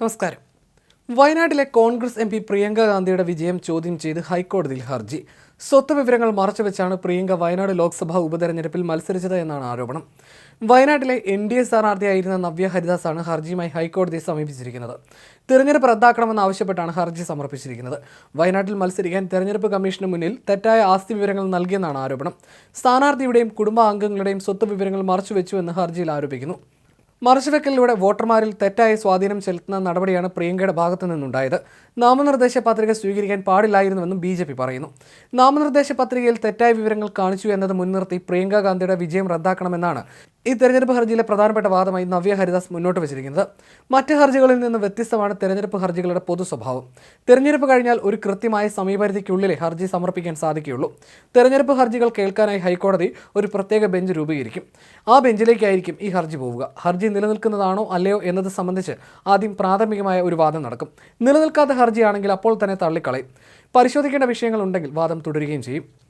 നമസ്കാരം. വയനാട്ടിലെ Congress M P Priyanka ഗാന്ധിയുടെ വിജയം ചോദ്യം ചെയ്ത് ഹൈക്കോടതിയിൽ ഹർജി. സ്വത്ത് വിവരങ്ങൾ മറച്ചുവെച്ചാണ് പ്രിയങ്ക വയനാട് ലോക്സഭാ ഉപതെരഞ്ഞെടുപ്പിൽ മത്സരിച്ചത് എന്നാണ് ആരോപണം. വയനാട്ടിലെ എൻ ഡി എ സ്ഥാനാർത്ഥിയായിരുന്ന നവ്യ ഹരിദാസാണ് ഹർജിയുമായി ഹൈക്കോടതിയെ സമീപിച്ചിരിക്കുന്നത്. തിരഞ്ഞെടുപ്പ് റദ്ദാക്കണമെന്ന് ആവശ്യപ്പെട്ടാണ് ഹർജി സമർപ്പിച്ചിരിക്കുന്നത്. വയനാട്ടിൽ മത്സരിക്കാൻ തെരഞ്ഞെടുപ്പ് കമ്മീഷന് മുന്നിൽ തെറ്റായ ആസ്തി വിവരങ്ങൾ നൽകിയെന്നാണ് ആരോപണം. സ്ഥാനാർത്ഥിയുടെയും കുടുംബാംഗങ്ങളുടെയും സ്വത്ത് വിവരങ്ങൾ മറച്ചുവെച്ചു എന്ന് ഹർജിയിൽ ആരോപിക്കുന്നു. മറച്ചുവെക്കലിലൂടെ വോട്ടർമാരിൽ തെറ്റായ സ്വാധീനം ചെലുത്തുന്ന നടപടിയാണ് പ്രിയങ്കയുടെ ഭാഗത്തു നിന്നുണ്ടായത്. നാമനിർദ്ദേശ പത്രിക സ്വീകരിക്കാൻ പാടില്ലായിരുന്നുവെന്നും ബി ജെ പി പറയുന്നു. നാമനിർദ്ദേശ പത്രികയിൽ തെറ്റായ വിവരങ്ങൾ കാണിച്ചു എന്നത് മുൻനിർത്തി പ്രിയങ്ക ഗാന്ധിയുടെ വിജയം റദ്ദാക്കണമെന്നാണ് ഈ തെരഞ്ഞെടുപ്പ് ഹർജിയിലെ പ്രധാനപ്പെട്ട വാദമായി നവ്യ ഹരിദാസ് മുന്നോട്ട് വച്ചിരിക്കുന്നത്. മറ്റ് ഹർജികളിൽ നിന്ന് വ്യത്യസ്തമാണ് തെരഞ്ഞെടുപ്പ് ഹർജികളുടെ പൊതു സ്വഭാവം. തെരഞ്ഞെടുപ്പ് കഴിഞ്ഞാൽ ഒരു കൃത്യമായ സമയപരിധിക്കുള്ളിലെ ഹർജി സമർപ്പിക്കാൻ സാധിക്കുകയുള്ളൂ. തെരഞ്ഞെടുപ്പ് ഹർജികൾ കേൾക്കാനായി ഹൈക്കോടതി ഒരു പ്രത്യേക ബെഞ്ച് രൂപീകരിക്കും. ആ ബെഞ്ചിലേക്കായിരിക്കും ഈ ഹർജി പോവുക. ഹർജി നിലനിൽക്കുന്നതാണോ അല്ലയോ എന്നത് സംബന്ധിച്ച് ആദ്യം പ്രാഥമികമായ ഒരു വാദം നടക്കും. നിലനിൽക്കാത്ത ഹർജിയാണെങ്കിൽ അപ്പോൾ തന്നെ തള്ളിക്കളയും. പരിശോധിക്കേണ്ട വിഷയങ്ങൾ ഉണ്ടെങ്കിൽ വാദം തുടരുകയും ചെയ്യും.